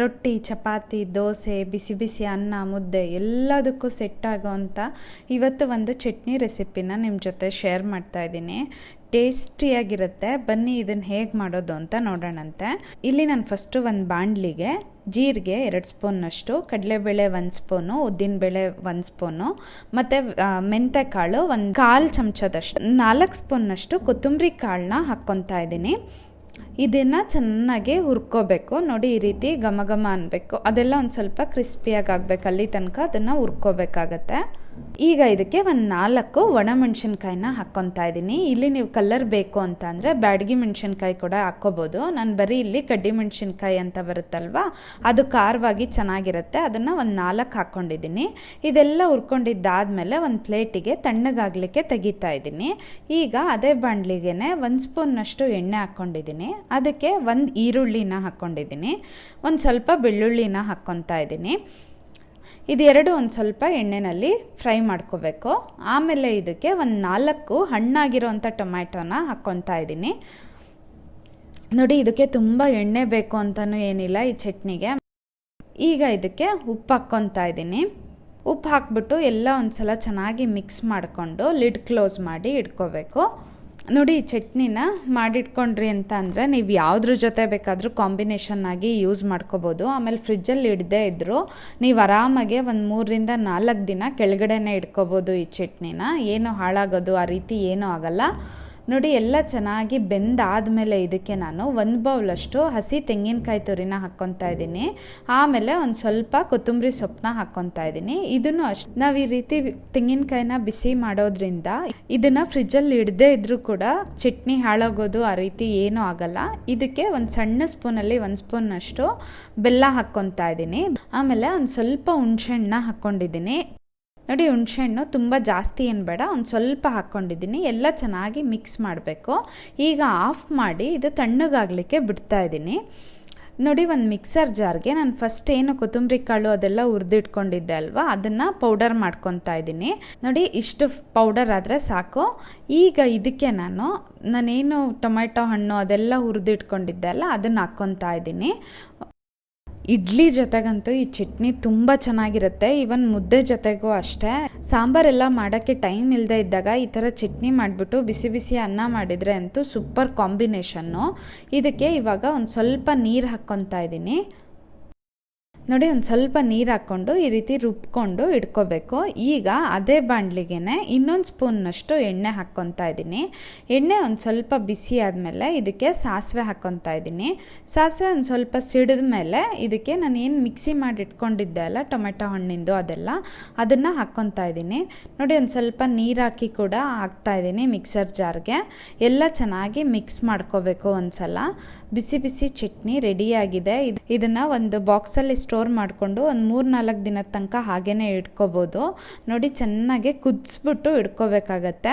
ರೊಟ್ಟಿ, ಚಪಾತಿ, ದೋಸೆ, ಬಿಸಿ ಬಿಸಿ ಅನ್ನ, ಮುದ್ದೆ ಎಲ್ಲದಕ್ಕೂ ಸೆಟ್ ಆಗೋವಂಥ ಇವತ್ತು ಒಂದು ಚಟ್ನಿ ರೆಸಿಪಿನ ನಿಮ್ಮ ಜೊತೆ ಶೇರ್ ಮಾಡ್ತಾ ಇದ್ದೀನಿ. ಟೇಸ್ಟಿಯಾಗಿರುತ್ತೆ ಬನ್ನಿ ಇದನ್ನು ಹೇಗೆ ಮಾಡೋದು ಅಂತ ನೋಡೋಣಂತೆ. ಇಲ್ಲಿ ನಾನು ಫಸ್ಟು ಒಂದು ಬಾಣಲಿಗೆ ಜೀರಿಗೆ ಎರಡು ಸ್ಪೂನ್ನಷ್ಟು ಕಡಲೆಬೇಳೆ ಒಂದು ಸ್ಪೂನು ಉದ್ದಿನಬೇಳೆ ಒಂದು ಸ್ಪೂನು ಮತ್ತು ಮೆಂತೆಕಾಳು ಒಂದು ಕಾಲು ಚಮಚದಷ್ಟು, ನಾಲ್ಕು ಸ್ಪೂನ್ನಷ್ಟು ಕೊತ್ತಂಬರಿ ಕಾಳನ್ನ ಹಾಕ್ಕೊತಾ ಇದ್ದೀನಿ. ಇದನ್ನು ಚೆನ್ನಾಗಿ ಹುರ್ಕೋಬೇಕು. ನೋಡಿ ಈ ರೀತಿ ಘಮ ಘಮ ಅನ್ನಬೇಕು ಅದೆಲ್ಲ ಒಂದು ಸ್ವಲ್ಪ ಕ್ರಿಸ್ಪಿಯಾಗಿ ಆಗಬೇಕು. ಅಲ್ಲಿ ತನಕ ಅದನ್ನು ಹುರ್ಕೋಬೇಕಾಗತ್ತೆ. ಈಗ ಇದಕ್ಕೆ ಒಂದು ನಾಲ್ಕು ಒಣಮೆಣ್ಸಿನ್ಕಾಯಿನ ಹಾಕ್ಕೊತಾ ಇದ್ದೀನಿ ಇಲ್ಲಿ ನೀವು ಕಲರ್ ಬೇಕು ಅಂತ ಅಂದರೆ ಬ್ಯಾಡಗಿ ಮೆಣಸಿನ್ಕಾಯಿ ಕೂಡ ಹಾಕ್ಕೋಬೋದು. ನಾನು ಬರೀ ಇಲ್ಲಿ ಕಡ್ಡಿ ಮೆಣಸಿನ್ಕಾಯಿ ಅಂತ ಬರುತ್ತಲ್ವ? ಅದು ಖಾರವಾಗಿ ಚೆನ್ನಾಗಿರುತ್ತೆ. ಅದನ್ನು ಒಂದು ನಾಲ್ಕು ಹಾಕ್ಕೊಂಡಿದ್ದೀನಿ ಇದೆಲ್ಲ ಹುರ್ಕೊಂಡಿದ್ದಾದಮೇಲೆ ಒಂದು ಪ್ಲೇಟಿಗೆ ತಣ್ಣಗಾಗಲಿಕ್ಕೆ ತೆಗಿತಾ ಇದ್ದೀನಿ ಈಗ ಅದೇ ಬಾಣಲಿಗೆ ಒಂದು ಸ್ಪೂನ್ನಷ್ಟು ಎಣ್ಣೆ ಹಾಕ್ಕೊಂಡಿದ್ದೀನಿ ಅದಕ್ಕೆ ಒಂದು ಈರುಳ್ಳಿನ ಹಾಕ್ಕೊಂಡಿದ್ದೀನಿ ಒಂದು ಸ್ವಲ್ಪ ಬೆಳ್ಳುಳ್ಳಿನ ಹಾಕ್ಕೊತಾ ಇದ್ದೀನಿ ಇದೆರಡು ಒಂದು ಸ್ವಲ್ಪ ಎಣ್ಣೆಯಲ್ಲಿ ಫ್ರೈ ಮಾಡ್ಕೋಬೇಕು. ಆಮೇಲೆ ಇದಕ್ಕೆ ಒಂದು ನಾಲ್ಕು ಹಣ್ಣಾಗಿರೋವಂಥ ಟೊಮ್ಯಾಟೋನ ಹಾಕ್ಕೊತಾ ಇದ್ದೀನಿ. ನೋಡಿ, ಇದಕ್ಕೆ ತುಂಬ ಎಣ್ಣೆ ಬೇಕು ಅಂತಲೂ ಏನಿಲ್ಲ ಈ ಚಟ್ನಿಗೆ. ಈಗ ಇದಕ್ಕೆ ಉಪ್ಪು ಹಾಕ್ಕೊತಾ ಇದ್ದೀನಿ. ಉಪ್ಪು ಹಾಕ್ಬಿಟ್ಟು ಎಲ್ಲ ಒಂದು ಸಲ ಚೆನ್ನಾಗಿ ಮಿಕ್ಸ್ ಮಾಡಿಕೊಂಡು ಲಿಡ್ ಕ್ಲೋಸ್ ಮಾಡಿ ಇಟ್ಕೋಬೇಕು. ನೋಡಿ, ಈ ಚಟ್ನಿನ ಮಾಡಿಟ್ಕೊಂಡ್ರಿ ಅಂತ ಅಂದರೆ ನೀವು ಯಾವುದ್ರ ಜೊತೆ ಬೇಕಾದರೂ ಕಾಂಬಿನೇಷನ್ ಆಗಿ ಯೂಸ್ ಮಾಡ್ಕೋಬೋದು. ಆಮೇಲೆ ಫ್ರಿಜ್ಜಲ್ಲಿ ಇಡದೇ ಇದ್ದರೂ ನೀವು ಆರಾಮಾಗೆ ಒಂದು ಮೂರರಿಂದ ನಾಲ್ಕು ದಿನ ಕೆಳಗಡೆನೇ ಇಟ್ಕೋಬೋದು ಈ ಚಟ್ನಿನ. ಏನು ಹಾಳಾಗೋದು, ಆ ರೀತಿ ಏನೂ ಆಗಲ್ಲ. ನೋಡಿ, ಎಲ್ಲ ಚೆನ್ನಾಗಿ ಬೆಂದಾದಮೇಲೆ ಇದಕ್ಕೆ ನಾನು ಒಂದು ಬೌಲಷ್ಟು ಹಸಿ ತೆಂಗಿನಕಾಯಿ ತುರಿನ ಹಾಕ್ಕೊತಾ ಇದ್ದೀನಿ. ಆಮೇಲೆ ಒಂದು ಸ್ವಲ್ಪ ಕೊತ್ತಂಬರಿ ಸೊಪ್ಪನ್ನ ಹಾಕ್ಕೊತಾ ಇದ್ದೀನಿ. ಇದನ್ನು ಅಷ್ಟು ನಾವು ಈ ರೀತಿ ತೆಂಗಿನಕಾಯಿನ ಬಿಸಿ ಮಾಡೋದ್ರಿಂದ ಇದನ್ನು ಫ್ರಿಜ್ಜಲ್ಲಿ ಇಡದೇ ಇದ್ದರೂ ಕೂಡ ಚಟ್ನಿ ಹಾಳಾಗೋದು ಆ ರೀತಿ ಏನೂ ಆಗಲ್ಲ. ಇದಕ್ಕೆ ಒಂದು ಸಣ್ಣ ಸ್ಪೂನಲ್ಲಿ ಒಂದು ಸ್ಪೂನಷ್ಟು ಬೆಲ್ಲ ಹಾಕ್ಕೊತಾ ಇದ್ದೀನಿ. ಆಮೇಲೆ ಒಂದು ಸ್ವಲ್ಪ ಹುಣ್ಸೆಹಣ್ಣ ಹಾಕ್ಕೊಂಡಿದ್ದೀನಿ. ನೋಡಿ, ಹುಣಸೆಹಣ್ಣು ತುಂಬ ಜಾಸ್ತಿ ಏನು ಬೇಡ, ಒಂದು ಸ್ವಲ್ಪ ಹಾಕ್ಕೊಂಡಿದ್ದೀನಿ ಎಲ್ಲ ಚೆನ್ನಾಗಿ ಮಿಕ್ಸ್ ಮಾಡಬೇಕು. ಈಗ ಆಫ್ ಮಾಡಿ ಇದು ತಣ್ಣಗಾಗಲಿಕ್ಕೆ ಬಿಡ್ತಾ ಇದ್ದೀನಿ. ನೋಡಿ, ಒಂದು ಮಿಕ್ಸರ್ ಜಾರ್ಗೆ ನಾನು ಫಸ್ಟ್ ಏನು ಕೊತ್ತಂಬರಿ ಕಾಳು ಅದೆಲ್ಲ ಹುರಿದಿಟ್ಕೊಂಡಿದ್ದೆ ಅಲ್ವಾ, ಅದನ್ನು ಪೌಡರ್ ಮಾಡ್ಕೊತಾ ಇದ್ದೀನಿ. ನೋಡಿ, ಇಷ್ಟು ಪೌಡರ್ ಆದರೆ ಸಾಕು. ಈಗ ಇದಕ್ಕೆ ನಾನು, ನಾನೇನು ಟೊಮೆಟೊ ಹಣ್ಣು ಅದೆಲ್ಲ ಹುರಿದಿಟ್ಕೊಂಡಿದ್ದೆ ಅಲ್ಲ, ಅದನ್ನು ಹಾಕ್ಕೊತಾ ಇದ್ದೀನಿ. ಇಡ್ಲಿ ಜೊತೆಗಂತೂ ಈ ಚಟ್ನಿ ತುಂಬ ಚೆನ್ನಾಗಿರುತ್ತೆ. ಈವನ್ ಮುದ್ದೆ ಜೊತೆಗೂ ಅಷ್ಟೇ. ಸಾಂಬಾರೆಲ್ಲ ಮಾಡೋಕ್ಕೆ ಟೈಮ್ ಇಲ್ಲದೆ ಇದ್ದಾಗ ಈ ಥರ ಚಟ್ನಿ ಮಾಡಿಬಿಟ್ಟು ಬಿಸಿ ಬಿಸಿ ಅನ್ನ ಮಾಡಿದರೆ ಅಂತೂ ಸೂಪರ್ ಕಾಂಬಿನೇಷನ್ನು. ಇದಕ್ಕೆ ಇವಾಗ ಒಂದು ಸ್ವಲ್ಪ ನೀರು ಹಾಕ್ಕೊತಾ ಇದ್ದೀನಿ ನೋಡಿ, ಒಂದು ಸ್ವಲ್ಪ ನೀರು ಹಾಕ್ಕೊಂಡು ಈ ರೀತಿ ರುಬ್ಕೊಂಡು ಇಟ್ಕೋಬೇಕು. ಈಗ ಅದೇ ಬಾಣಲಿಗೆ ಇನ್ನೊಂದು ಸ್ಪೂನ್ನಷ್ಟು ಎಣ್ಣೆ ಹಾಕ್ಕೊತಾ ಇದ್ದೀನಿ. ಎಣ್ಣೆ ಒಂದು ಸ್ವಲ್ಪ ಬಿಸಿ ಆದಮೇಲೆ ಇದಕ್ಕೆ ಸಾಸಿವೆ ಹಾಕ್ಕೊತಾ ಇದ್ದೀನಿ. ಸಾಸಿವೆ ಒಂದು ಸ್ವಲ್ಪ ಸಿಡಿದ ಮೇಲೆ ಇದಕ್ಕೆ ನಾನು ಏನು ಮಿಕ್ಸಿ ಮಾಡಿ ಇಟ್ಕೊಂಡಿದ್ದೆ ಅಲ್ಲ, ಟೊಮೆಟೊ ಹಣ್ಣಿಂದು ಅದೆಲ್ಲ, ಅದನ್ನು ಹಾಕ್ಕೊತಾ ಇದ್ದೀನಿ. ನೋಡಿ, ಒಂದು ಸ್ವಲ್ಪ ನೀರು ಹಾಕಿ ಕೂಡ ಹಾಕ್ತಾ ಇದ್ದೀನಿ ಮಿಕ್ಸರ್ ಜಾರ್ಗೆ. ಎಲ್ಲ ಚೆನ್ನಾಗಿ ಮಿಕ್ಸ್ ಮಾಡ್ಕೋಬೇಕು ಒಂದು ಸಲ ಬಿಸಿ ಬಿಸಿ ಚಟ್ನಿ ರೆಡಿಯಾಗಿದೆ ಇದನ್ನು ಒಂದು ಬಾಕ್ಸಲ್ಲಿ ಸ್ಟೋರ್ ಮಾಡಿಕೊಂಡು ಒಂದು ಮೂರು ನಾಲ್ಕು ದಿನದ ತನಕ ಹಾಗೇ ಇಟ್ಕೋಬೋದು. ನೋಡಿ ಚೆನ್ನಾಗೆ ಕುದಿಸ್ಬಿಟ್ಟು ಇಟ್ಕೋಬೇಕಾಗತ್ತೆ.